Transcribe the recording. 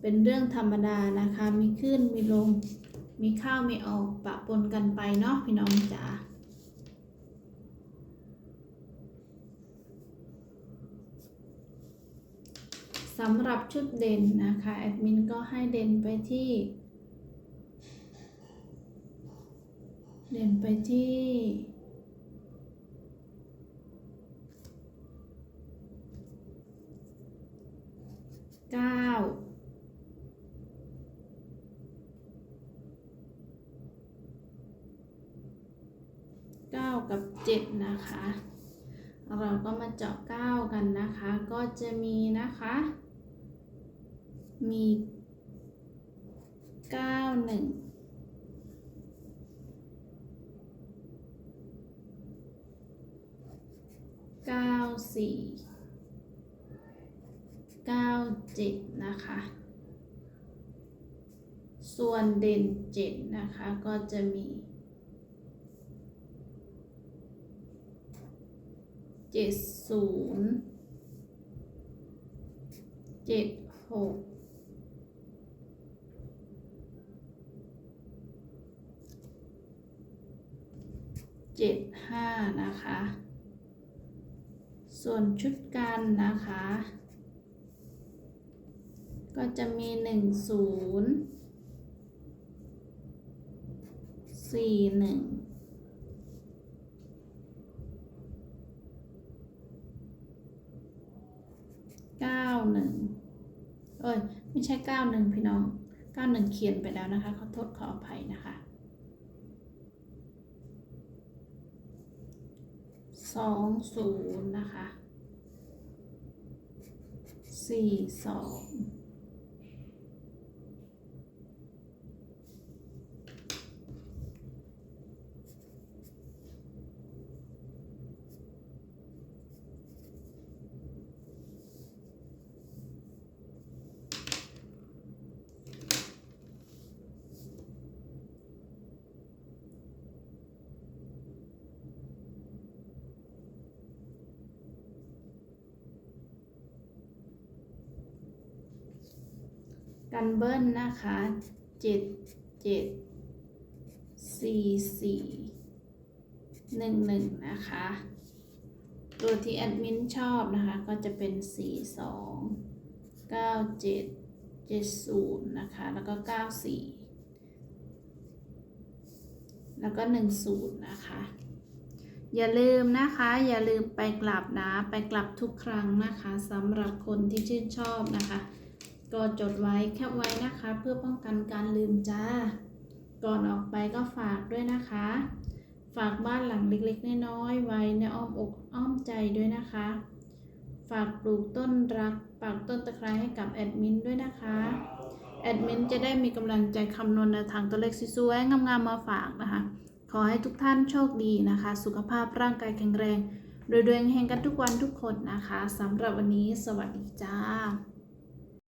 เป็นเรื่องธรรมดานะคะ มีขึ้นมีลง มีเข้ามีออกปะปนกันไปเนาะพี่น้องจ๋าสำหรับชุดเด่นนะคะแอดมินก็ให้เด่นไปที่ เด่นไปที่ 9 กับ 7 นะคะ เราก็มาเจาะ 9 กันนะคะ ก็จะมีนะคะ มี 9 1เก้าสี่เก้าเจ็ดนะคะ ส่วนเด่นเจ็ดนะคะก็จะมี เจ็ดศูนย์เจ็ดหกเจ็ดห้านะคะ ส่วนชุดกันนะคะ ก็จะมีหนึ่งศูนย์สี่หนึ่ง เก้า หนึ่งเอ้ย ไม่ใช่เก้าหนึ่งพี่น้องเก้าหนึ่งเขียนไปแล้วนะคะ ขอโทษขออภัยนะคะสองศูนย์นะคะสี่สอง กันเบิ้ลนะคะเจ็ดเจ็ดสี่สี่หนึ่งหนึ่งนะคะ ตัวที่แอดมินชอบนะคะก็จะเป็นสี่สองเก้าเจ็ดเจ็ดศูนย์นะคะ แล้วก็เก้าสี่แล้วก็หนึ่งศูนย์นะคะอย่าลืมนะคะ อย่าลืมไปกลับนะ ไปกลับทุกครั้งนะคะสำหรับคนที่ชื่นชอบนะคะ ก็จดไว้แคปไว้นะคะ เพื่อป้องกันการลืมจ้า ก่อนออกไปก็ฝากด้วยนะคะ ฝากบ้านหลังเล็กๆ น้อยๆไว้ในอ้อมอกอ้อมใจด้วยนะคะ ฝากปลูกต้นรักปากต้นตะไคร้ให้กับแอดมินด้วยนะคะแอดมินจะได้มีกำลังใจคำนวณในทางตัวเลขสวยๆงามๆมาฝากนะคะ ขอให้ทุกท่านโชคดีนะคะ สุขภาพร่างกายแข็งแรงรวยๆเฮงกันทุกวันทุกคนนะคะสำหรับวันนี้สวัสดีจ้า